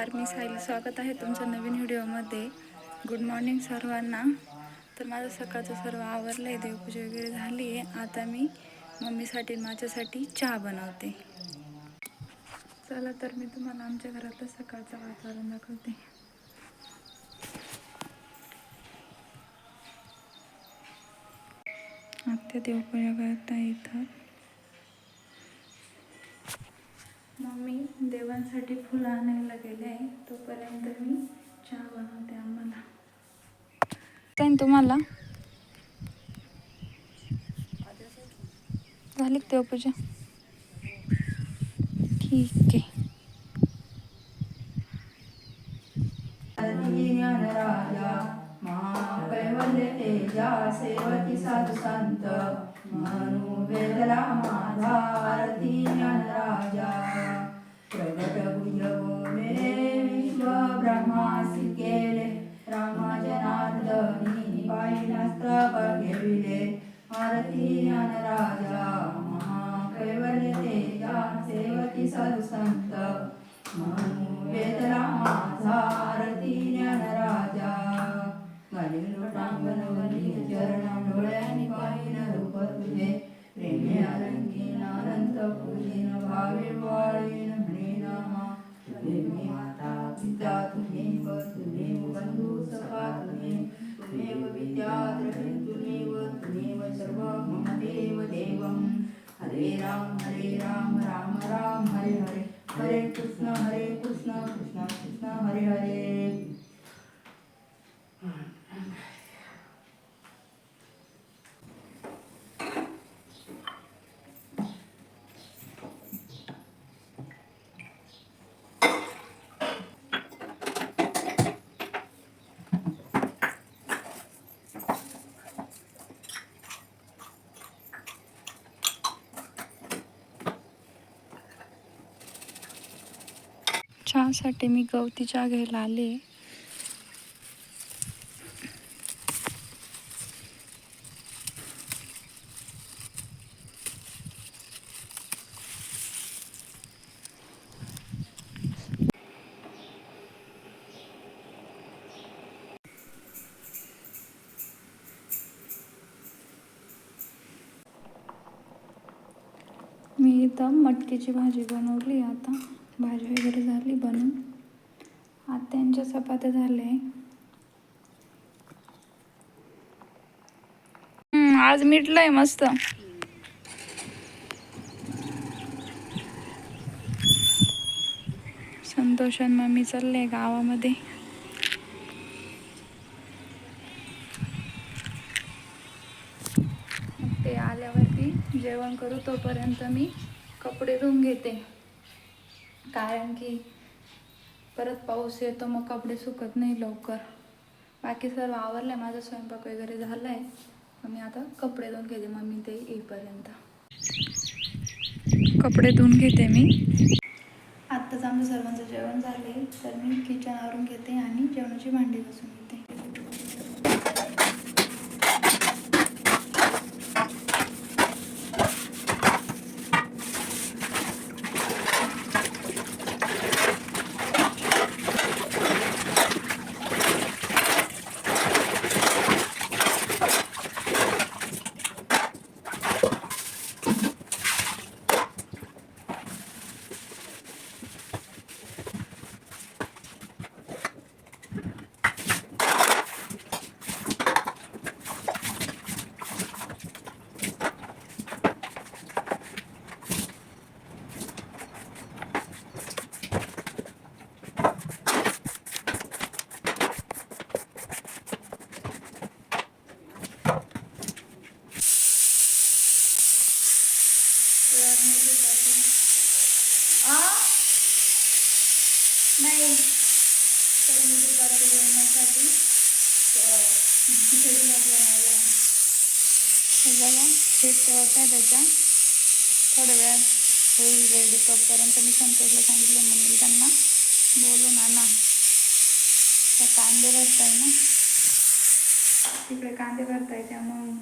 नमस्कार मी सायली स्वागत आहे तुमच्या नवीन व्हिडिओमध्ये. गुड मॉर्निंग सर्वांना. तर माझं सकाळचं सर्व आवरलं आहे देवपूजा वगैरे झाली आहे. आता मी मम्मीसाठी माझ्यासाठी चहा बनवते. चला तर मी तुम्हाला आमच्या घरातलं सकाळचं वातावरण दाखवते. आत्या देवपूजा करता येतात देवांसाठी फुलं आणायला गेले आहे तोपर्यंत मी चहा बनवते आम्हाला. तुम्हाला? झाली का देवपूजा ठीक आहे. सेवती साधु संत मनु वेदला माझा आरती ज्ञान राजा. प्रगट भुज केले रामा जनार्दनी पाहिलास्त्र आरती ज्ञान राजा महाकैवल्य तेजा सेवती साधु संत मनु आरती राजा घालील लोटांगण वली चरणा डोळ्यांनी पाहिलं चहासाठी मी गवती चहा घ्यायला आले. मी इथं मटकीची भाजी बनवली आता. भाजी वगैरे झाली बनून आत्यांच्या चपात्या झाल्या. हम्म, आज मिटलंय मस्त. संतोष आणि मम्मी चाललंय गावामध्ये. ते आल्यावरती जेवण करू तोपर्यंत मी कपडे धुवून घेते. कारण की परत पाऊस येतो मग कपडे सुकत नाही लवकर. बाकी सर्व आवरलं आहे माझा स्वयंपाक वगैरे झाला आहे मग मी आता कपडे धुवून घेते मम्मी ते येईपर्यंत. कपडे धुवून घेते मी. आत्ताच आमचं सर्वांचं जेवण झाले तर मी किचन आवरून घेते आणि जेवणाची भांडी घासून घेते तर मी जे करते आ नाही तर मी जे करते जेवणासाठी अं, खिचडी भात बनवला आहे हे बघा पीठ त्याच्या. थोड्या वेळात होईल रेडी तोपर्यंत. मी संतोषला सांगितलं मम्मी त्यांना. बोलून आणा त्या कांदे भरताय ना? तिकडे कांदे भरताय मग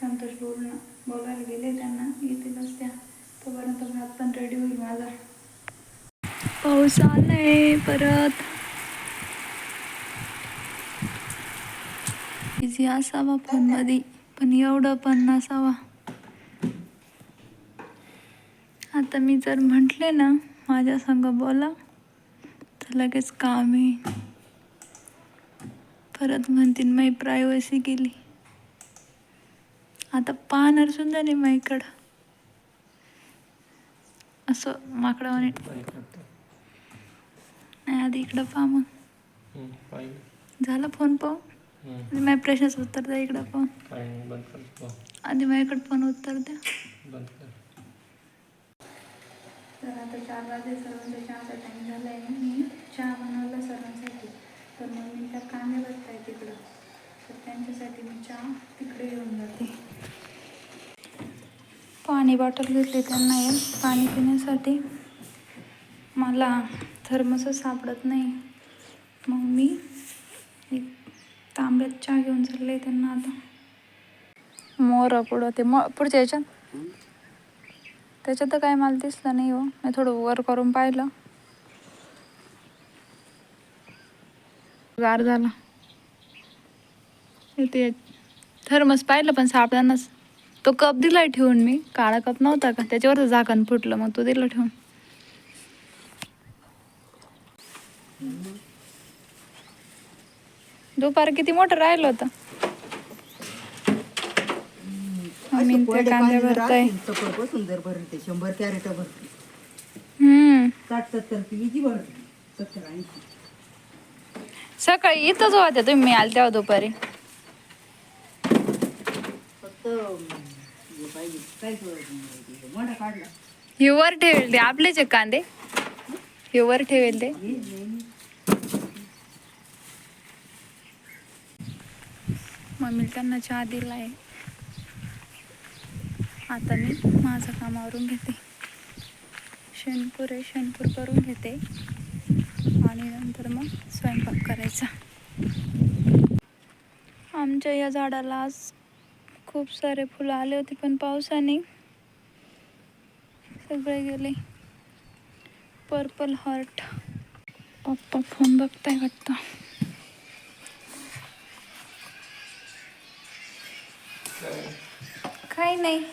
संतोष बोलून बोलायला गेले त्यांना. येतीलच त्या. तोपर्यंत भात पण रेडी होईल माझा पाऊस आलाय परत. बिझी असावा फोनमध्ये पण एवढं पण नसावा. आता मी जर म्हटले ना माझ्या संग बोला तर लगेच काम आहे परत म्हणतील मी प्रायव्हसी गेली. आता पाहणार सुद्धा नाही माझ्याकडं असं माकडावाने नाही आधी इकडं पहा मग. झाला फोन पाहू आधी माझ्या प्रश्नाचं उत्तर द्या इकडं पाहून आधी माझ्याकडे पण उत्तर द्या. तर आता चार वाजले सर्वांचा चहाचा टाईम झाला आहे मी चहा बनवला सर्वांसाठी. तर मग मी त्या कामे बसत आहे तिकडं. तर त्यांच्यासाठी मी चहा तिकडे घेऊन जाते. पाणी बॉटल घेतली त्यांना येईल पाणी पिण्यासाठी मला थर्मसच सापडत नाही. मग मी एक तांब्यात चहा घेऊन चालले त्यांना आता. मोर पुढं ते म पुढच्या याच्यात? त्याच्यात तर काय मला दिसलं नाही हो. मी थोडं वर करून पाहिलं. गार झाला. ते थर्मस पाहिलं पण सापडानाच तो कप दिलाय ठेवून मी. काळा कप नव्हता का? त्याच्यावरचं झाकण फुटलं. मग तो दिला ठेवून. दुपार किती मोठं राहिलं होतं? मी कांदे भरताय. जर भरते शंभर कॅरेट भरते. हम्म. साठ सत्तर किती भरते सत्तर ऐंशी. सकाळी इथंच होत्या तुम्ही आल तेव्हा दुपारी. फक्त हे पाहिजे काय मोठा काढला. हे वर ठेवेल ते आपलेच आहे कांदे. हे वर ठेवेल ते. हे नाही. मम्मी त्यांना चहा दिलाय. आता मी माझं कामावरून घेते. शेणपूर आहे शेणपूर करून घेते. आणि नंतर मग स्वयंपाक करायचा. आमच्या या झाडाला आज खूप सारे फुलं आले होते पण पावसाने सगळे गेले. Purple heart. पप्पा फोन बघताय वाटतं. काही नाही.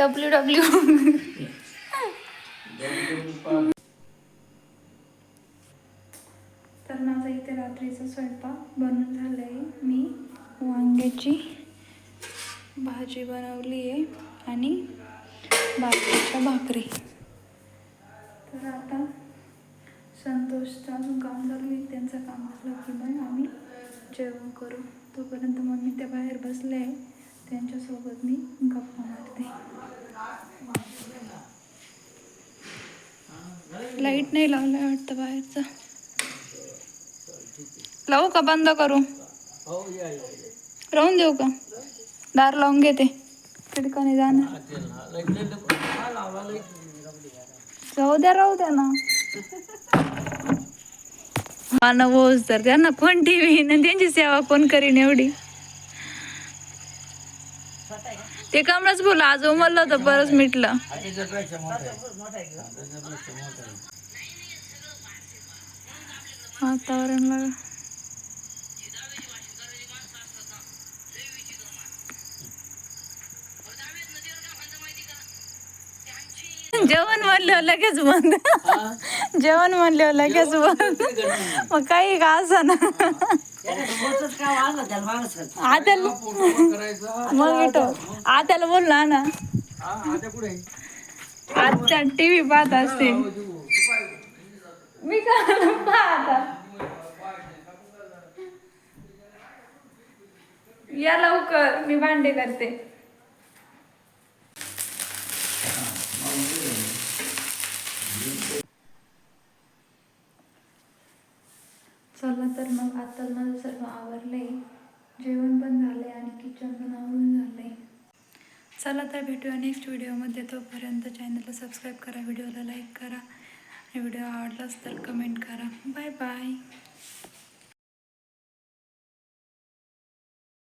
डब्ल्यू डब्ल्यू तर माझा इथे रात्रीचा स्वयंपाक बनून झालं आहे मी वांग्याची भाजी बनवली आहे आणि बाकीच्या भाकरी. तर आता संतोषचा काम झालं त्यांचं काम झालं की मग आम्ही जेवण करू. तोपर्यंत मम्मी त्या बाहेर बसले आहे. त्यांच्यासोबत मी गप्पा मारते. लाइट नाही लावलाय वाटतं बाहेरचा. लावू का? बंद करू. राहून देऊ का? दार लावून घेते. खिडकाने जाणार जाऊ द्या राहू द्या ना. हा तर त्यांना कोण टीव्ही ना त्यांची सेवा कोण करीन एवढी? ते कामच बोला आज उमरलं होतं बरंच मिटलं. वातावरण बघा जेवण म्हणलं लगेच बंद. जेवण म्हणलं लगेच बंद. मग काही का असं ना. आत्याला मग येतो आत्याला ना. आत्या टीव्ही पाहत असते. मी का या लवकर मी भांडे करते. चला तर मग आता माझं सर्व आवरलंय. जेवण पण झालंय आणि किचन पण आवरून झालंय. चला तर भेटूया नेक्स्ट व्हिडिओमध्ये तोपर्यंत चॅनलला सबस्क्राईब करा व्हिडिओला लाईक करा. व्हिडिओ आवडलाच तर कमेंट करा. Bye bye.